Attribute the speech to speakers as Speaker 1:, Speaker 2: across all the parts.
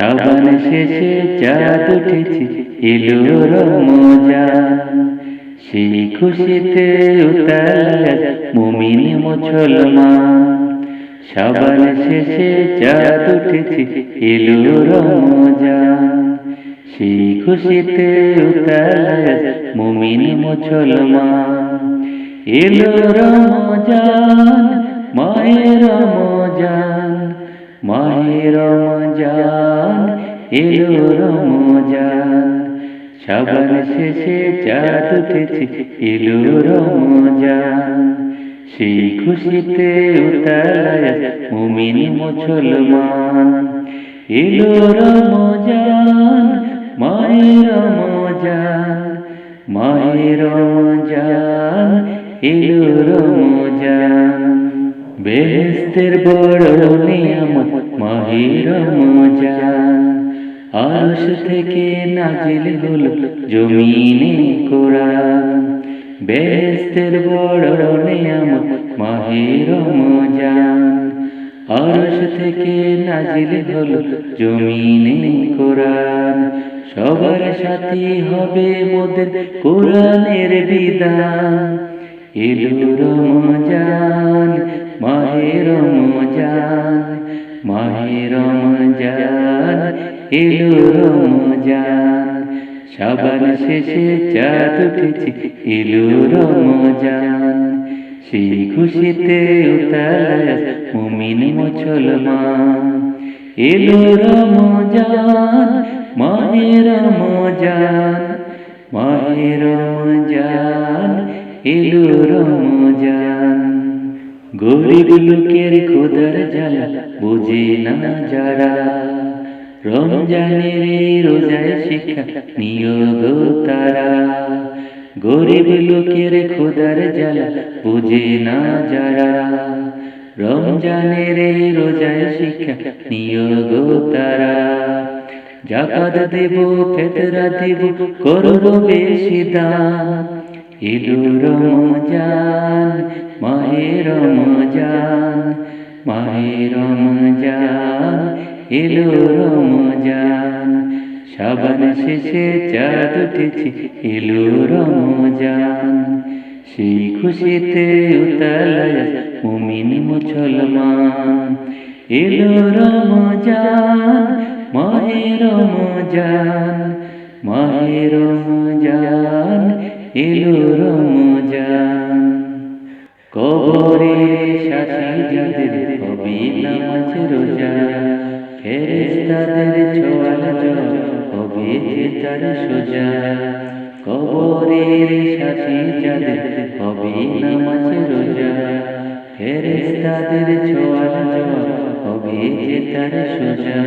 Speaker 1: শ্রাবণ শেষে চাঁদ উঠেছে, এলো রমজান সেই খুশিতে মুমিন মুসলমান। শ্রাবণ শেষে চাঁদ উঠেছে, এলো রমজান সেই খুশিতে মুমিন মুসলমান। এলো রমজান মায়ের রমজান মায়ের রমজান। এলো রমজান। শ্রাবণ শেষে চাঁদ উঠেছে, এলো রমজান। সেই খুশিতে উতালায় মুমিন মুসলমান। এলো রমজান মায়ের রমজান মায়ের রমজান, এলো রমজান। বেহেস্তের বড় নিয়ামত মাহির রমজান। আরশ থেকে নাজিল হলো জমিনে কোরআন বেস্তের বড় নিয়ামত মাহির রমজান। আরশ থেকে নাজিল হলো জমিনে কোরআন সবার সাথী হবে মোদের কোরআনের বিধান। এলো রমজান, মাহে রমজান। মাহে রমজান, এলো রমজান। সাবান শেষে চাঁদ উঠেছে, এলো রমজান। সেই খুশিতে উতালায় মুমিন মুসলমান। এলো রমজান মাহে রমজান, এলো রমজান। গরিব লোকের খোদার জ্বালা, বুঝে না যারা। রমজানের রোজায় শিক্ষা নিয়োগ তারা। গরিব লোকের খোদার জ্বালা, বুঝে না যারা। রমজানের রোজায় শিক্ষা নিয়োগ তারা। জাকাত দেব, ফেতরা দেব, করব বেশি দান। এলো রমজান মাহে রমজান মাহে রমজান এলো রমজান সাবান শেষে চাঁদ উঠেছে এলো রমজান। সেই খুশিতে উতালায় মুমিন মুসলমান এলো রমজান মাহে রমজান মাহে রমজান এলো রমজান। কবরে যাদের হবে নামাজ রোজা। ফেরেস্তাদের ছোয়াল যে তার সোজা। কবরের সাথী যাদের হবে নামাজ রোজা। ফেরেস্তাদের ছোয়াল যে তার সোজা।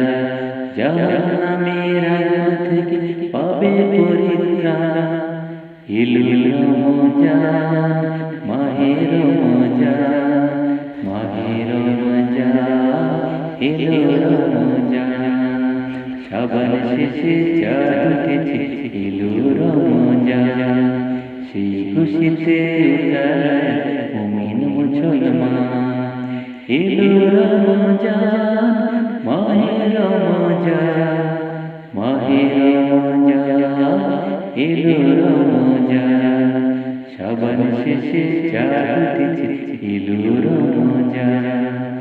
Speaker 1: জাহান্নামের আগুন থেকে পাবে পরিত্রাণ এলো রমজান এলো রমজান। সাবান শেষে চাঁদ উঠেছে এলো রমজান। সেই খুশিতে মুমিন মুসলমান। এলো রমজান, মাহে রমজান মাহে রমজান, এলো রমজান। সাবান শেষে চাঁদ উঠেছে এলো রমজান।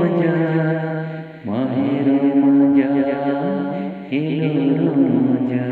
Speaker 1: এলো রোজা